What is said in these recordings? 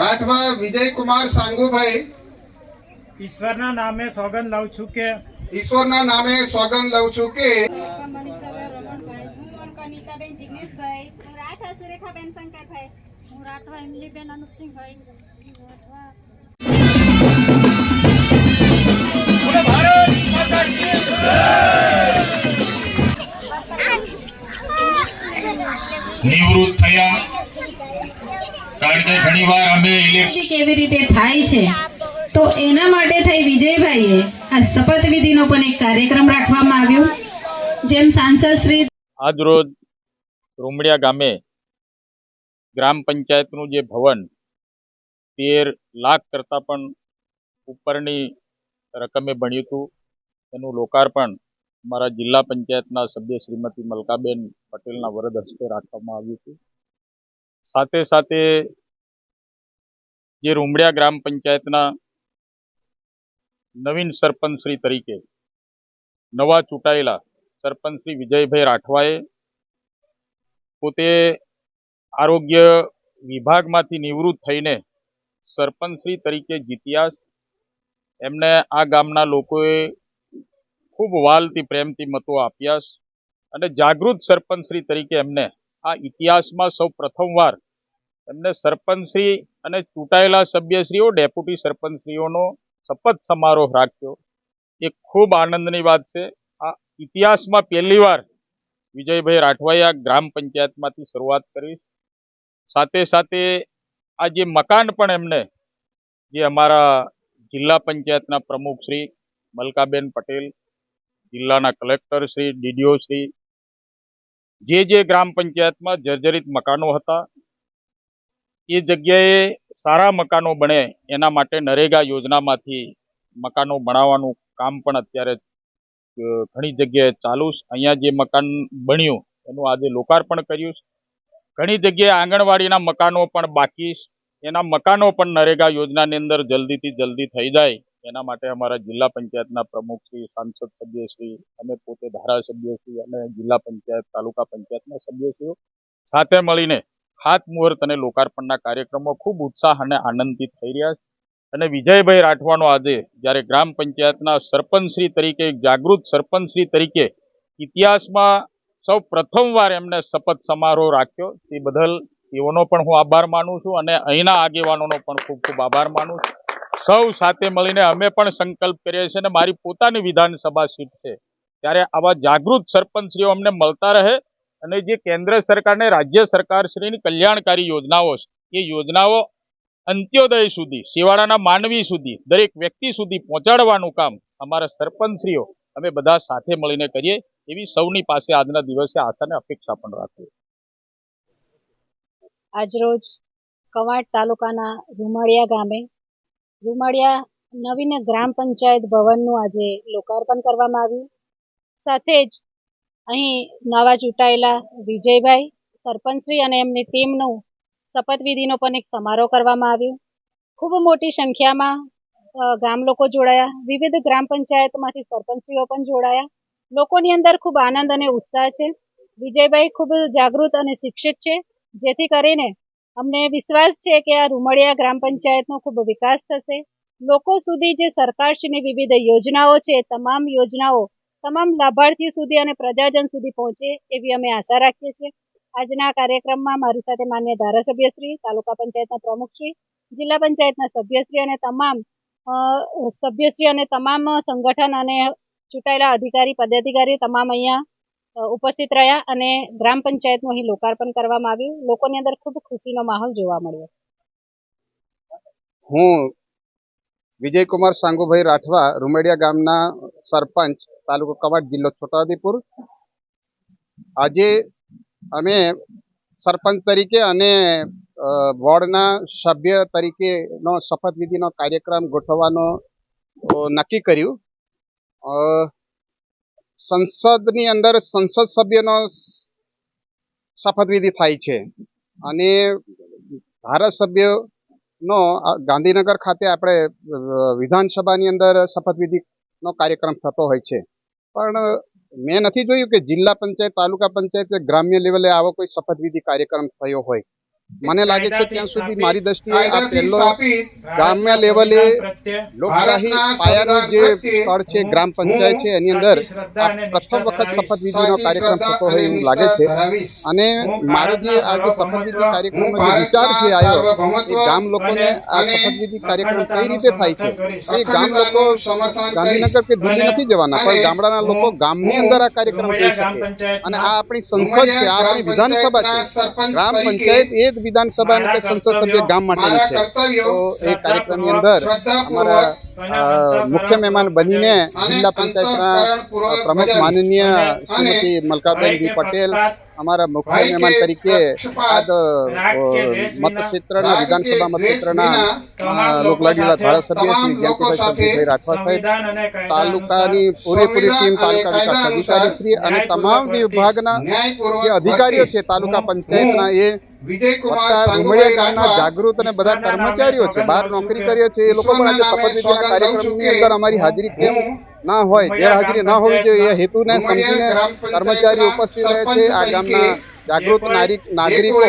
રાઠવા વિજયકુમાર સાંગુભાઈ. ઈશ્વરના નામે સોગંદ લઉં છું કે ઈશ્વરના નામે સોગંદ લઉં છું કે મનીષાબેન રમણભાઈ હું કનિતાબેન જિગ્નેશભાઈ હું રાઠવા સુરેખાબેન શંકરભાઈ. હું રાઠવા ઇમલીબેન અનુપસિંહભાઈ. રાઠવા નિવૃત્ત થયા કારણ ઘણીવાર અમે કેવી રીતે થાય છે? તો એના માટે થઈ વિજયભાઈએ આ શપથવિધિનો પણ એક કાર્યક્રમ રાખવામાં આવ્યો. જેમ સાંસદ શ્રી આજરોજ રૂમડિયા ગામે ગ્રામ પંચાયતનું જે ભવન તેર લાખ કરતાં પણ ઉપરની રકમે બન્યું હતું. એનું લોકાર્પણ અમારા જિલ્લા પંચાયતના સભ્ય શ્રીમતી મલકાબેન પટેલના વરદ હસ્તે રાખવામાં આવ્યું હતું. સાથે સાથે જે રૂમડિયા ગ્રામ પંચાયતના નવીન સરપંચશ્રી તરીકે નવા ચૂંટાયેલા સરપંચશ્રી વિજયભાઈ રાઠવાએ પોતે આરોગ્ય વિભાગમાંથી નિવૃત્ત થઈને સરપંચશ્રી તરીકે જીત્યા. એમને આ ગામના લોકોએ ખૂબ વાલથી પ્રેમથી મતો આપ્યા અને જાગૃત સરપંચશ્રી તરીકે એમને આ ઇતિહાસમાં સૌ પ્રથમવાર એમને સરપંચશ્રી અને ચૂંટાયેલા સભ્યશ્રીઓ, ડેપ્યુટી સરપંચશ્રીઓનો શપથ સમારોહ રાખ્યો. એ ખૂબ આનંદની વાત છે. આ ઇતિહાસમાં પહેલીવાર વિજયભાઈ રાઠવાએ આ ગ્રામ પંચાયતમાંથી શરૂઆત કરી. સાથે સાથે આ જે મકાન પણ એમને, જે અમારા જિલ્લા પંચાયતના પ્રમુખ શ્રી મલકાબેન પટેલ, જિલ્લાના કલેક્ટર શ્રી, ડીડીઓ શ્રી, જે જે ગ્રામ પંચાયતમાં જર્જરિત મકાનો હતા એ જગ્યાએ સારા મકાનો બને એના માટે નરેગા યોજનામાંથી મકાનો બનાવવાનું કામ પણ અત્યારે ઘણી જગ્યાએ ચાલુ છે. અહીંયા જે મકાન બન્યું, એનું આજે લોકાર્પણ કર્યું ઘણી જગ્યાએ આંગણવાડીના મકાનો પણ બાકી એના મકાનો પણ નરેગા યોજનાની અંદર જલ્દીથી જલ્દી થઈ જાય. એના માટે અમારા જિલ્લા પંચાયતના પ્રમુખ શ્રી, સાંસદ સભ્યશ્રી અમે પોતે ધારાસભ્યશ્રી અને જિલ્લા પંચાયત, તાલુકા પંચાયતના સભ્યશ્રીઓ સાથે મળીને હાથ મુહૂર્ત અને લોકાર્પણના કાર્યક્રમો ખૂબ ઉત્સાહ અને આનંદથી થઈ રહ્યા છે. અને વિજયભાઈ રાઠવાનો આજે જ્યારે ગ્રામ પંચાયતના સરપંચશ્રી તરીકે જાગૃત સરપંચશ્રી તરીકે ઇતિહાસમાં સૌ પ્રથમવાર એમને શપથ સમારોહ રાખ્યો. તે બદલ તેઓનો પણ હું આભાર માનું છું અને અહીંના આગેવાનોનો પણ ખૂબ ખૂબ આભાર માનું છું. સૌ સાથે મળીને અમે પણ સંકલ્પ કરીએ છીએ અને મારી પોતાની વિધાનસભા સીટ છે. ત્યારે આવા જાગૃત સરપંચશ્રીઓ અમને મળતા રહે અને જે કેન્દ્ર સરકાર ને રાજ્ય સરકાર શ્રીની કલ્યાણકારી યોજનાઓ છે, એ યોજનાઓ અંત્યોદય સુધી, શિવાળાના માનવી સુધી, દરેક વ્યક્તિ સુધી પહોંચાડવાનું કામ અમારા સરપંચશ્રીઓ અમે બધા સાથે મળીને કરીએ એવી સૌની પાસે આજના દિવસે આશા અને અપેક્ષા પણ રાખીએ આજરોજ કવાંટ તાલુકાના રૂમાળિયા ગામે, રૂમાળિયા નવીન ગ્રામ પંચાયત ભવનનું આજે લોકાર્પણ કરવામાં આવ્યું. સાથે જ અહીં નવા ચૂંટાયેલા વિજયભાઈ, સરપંચશ્રી અને એમની ટીમનું શપથવિધિનો પણ એક સમારોહ કરવામાં આવ્યો. ખૂબ મોટી સંખ્યામાં ગામ લોકો જોડાયા. વિવિધ ગ્રામ પંચાયતમાંથી સરપંચશ્રીઓ પણ જોડાયા. લોકોની અંદર ખૂબ આનંદ અને ઉત્સાહ છે. વિજયભાઈ ખૂબ જાગૃત અને શિક્ષિત છે. જેથી કરીને અમને વિશ્વાસ છે કે આ રૂમડિયા ગ્રામ પંચાયતનો ખૂબ વિકાસ થશે. લોકો સુધી જે સરકારશ્રીની વિવિધ યોજનાઓ છે, તમામ યોજનાઓ તમામ લાભાર્થી સુધી અને પ્રજાજન સુધી પહોંચે એવી અમે આશા રાખીએ છીએ. આજના કાર્યક્રમમાં મારી સાથે માન્ય ધારાસભ્યશ્રી, તાલુકા પંચાયતના પ્રમુખશ્રી, જિલ્લા પંચાયતના સભ્યશ્રી અને તમામ સભ્યશ્રી અને તમામ સંગઠન અને ચૂંટાયેલા અધિકારી પદાધિકારી તમામ અહીંયા ઉપસ્થિત રહ્યા અને ગ્રામ પંચાયતનું અહીં લોકાર્પણ કરવામાં આવ્યું. લોકોની અંદર ખૂબ ખુશીનો માહોલ જોવા મળ્યો. હું વિજયકુમાર સાંગુભાઈ રાઠવા, રૂમેડિયા ગામના સરપંચ તાલુકો કવાડ જિલ્લો છોટાઉદેપુર. આજે અમે સરપંચ તરીકે અને વોર્ડના સભ્ય તરીકેનો શપથવિધિનો કાર્યક્રમ ગોઠવવાનો નક્કી કર્યું. સંસદની અંદર સંસદ સભ્યનો શપથવિધિ થાય છે. અને ધારાસભ્યનો ગાંધીનગર ખાતે આપણે વિધાનસભાની અંદર શપથવિધિનો કાર્યક્રમ થતો હોય છે. પણ મેં નથી જોયું કે જિલ્લા પંચાયત, તાલુકા પંચાયત કે ગ્રામ્ય લેવલે આવો કોઈ શપથવિધિ કાર્યક્રમ થયો હોય. મને લાગે છે ત્યાં સુધી મારી દ્રષ્ટિએ આ પહેલો ગ્રામ્ય લેવલે લોકશાહી પાયાનું જે સ્થળ છે ગ્રામ પંચાયત છે એની અંદર પ્રથમ વખત. શપથવિધિનો કાર્યક્રમ થતો હોય એવું લાગે છે. અને મારો જે આ જે શપથવિધિ કાર્યક્રમનો જે વિચાર જે ભારતના આવ્યો એ ગામ લોકોને આ શપથવિધિ કાર્યક્રમ કઈ રીતે થાય છે? એ ગામ લોકો ગાંધીનગર કે દિલ્હી નથી જવાના પણ ગામડાના લોકો ગામની અંદર આ કાર્યક્રમ કરી શકે. અને આ આપણી સંસદ છે આ આપણી વિધાનસભા છે. ગ્રામ પંચાયત એ વિધાનસભા અને સંસદ સભ્ય ગામ માટેની છે. તો એ કાર્યક્રમની અંદર અમારા મુખ્ય મહેમાન બનીને જિલ્લા પંચાયતના પ્રમુખ માનનીય શ્રીમતી મલકાબેનજી પટેલ અમારા મુખ્ય મહેમાન તરીકે મતક્ષેત્રના વિધાનસભા મતક્ષેત્રના લોકલાડીલા ધારાસભ્ય શ્રી જ્ઞાતિભાઈ રાઠવા સાહેબ તાલુકાની પૂરેપૂરી ટીમ તાલુકા વિકાસ અધિકારી શ્રી અને તમામ વિભાગના જે અધિકારીઓ છે તાલુકા પંચાયતના એ જાગૃત અને બધા કર્મચારીઓ છે બહાર નોકરી કરીએ છે એ લોકો પણ આજે શપથવિધિના કાર્યક્રમની અંદર અમારી હાજરી કેમ ના હોય ગેરહાજરી ના હોવી જોઈએ એ હેતુને સમજીને કર્મચારીઓ ઉપસ્થિત રહે છે આ ગામના જાગૃત નાગરિક નાગરિકો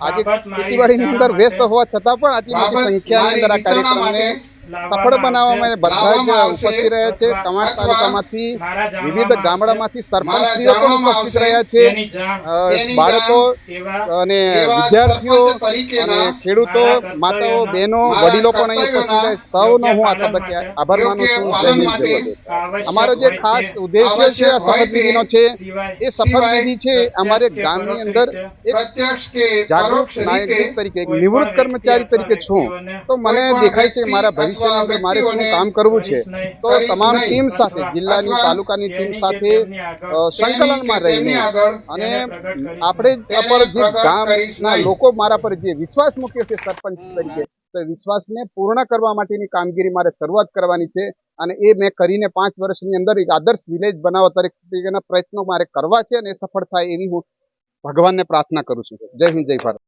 આજે ખેતીવાડીની અંદર વ્યસ્ત હોવા છતાં પણ આટલી મોટી સંખ્યાની અંદર આ કાર્યક્રમને સફળ બનાવવામાં બધા જ ઉપસ્થિત રહ્યા છે કવાંટ તાલુકામાંથી વિવિધ ગામડામાંથી સરપંચશ્રીઓ પણ ઉપસ્થિત રહ્યા છે. બાળકો અને વિદ્યાર્થીઓ અને ખેડૂતો માતાઓ બહેનો વડીલો પણ અહીં ઉપસ્થિત છે સૌનો હું આ તબક્કે આભાર માનું છું. જય હિન્દ અમારો જે ખાસ ઉદ્દેશ્ય છે આ શપથવિધિનો છે. એ શપથવિધિ છે અમારે ગામની અંદર એક જાગૃત નાગરિક તરીકે એક નિવૃત્ત કર્મચારી તરીકે છું. તો મને દેખાય છે મારા ભવિષ્યની મારે કામ કરવું છે તો તમામ ટીમ સાથે જિલ્લાની તાલુકાની ટીમ સાથે સંકલનમાં રહીને અને આપણે પર જે ગામના લોકો મારા પર જે વિશ્વાસ મૂક્યો છે સરપંચ તરીકે તો વિશ્વાસને પૂર્ણ કરવા માટેની કામગીરી મારે શરૂઆત કરવાની છે અને એ મેં કરીને પાંચ વર્ષની અંદર એક આદર્શ વિલેજ બનાવવા તરીકેના પ્રયત્નો મારે કરવા છે અને સફળ થાય એવી હું ભગવાનને પ્રાર્થના કરું છું. જય હિન્દ જય ભારત.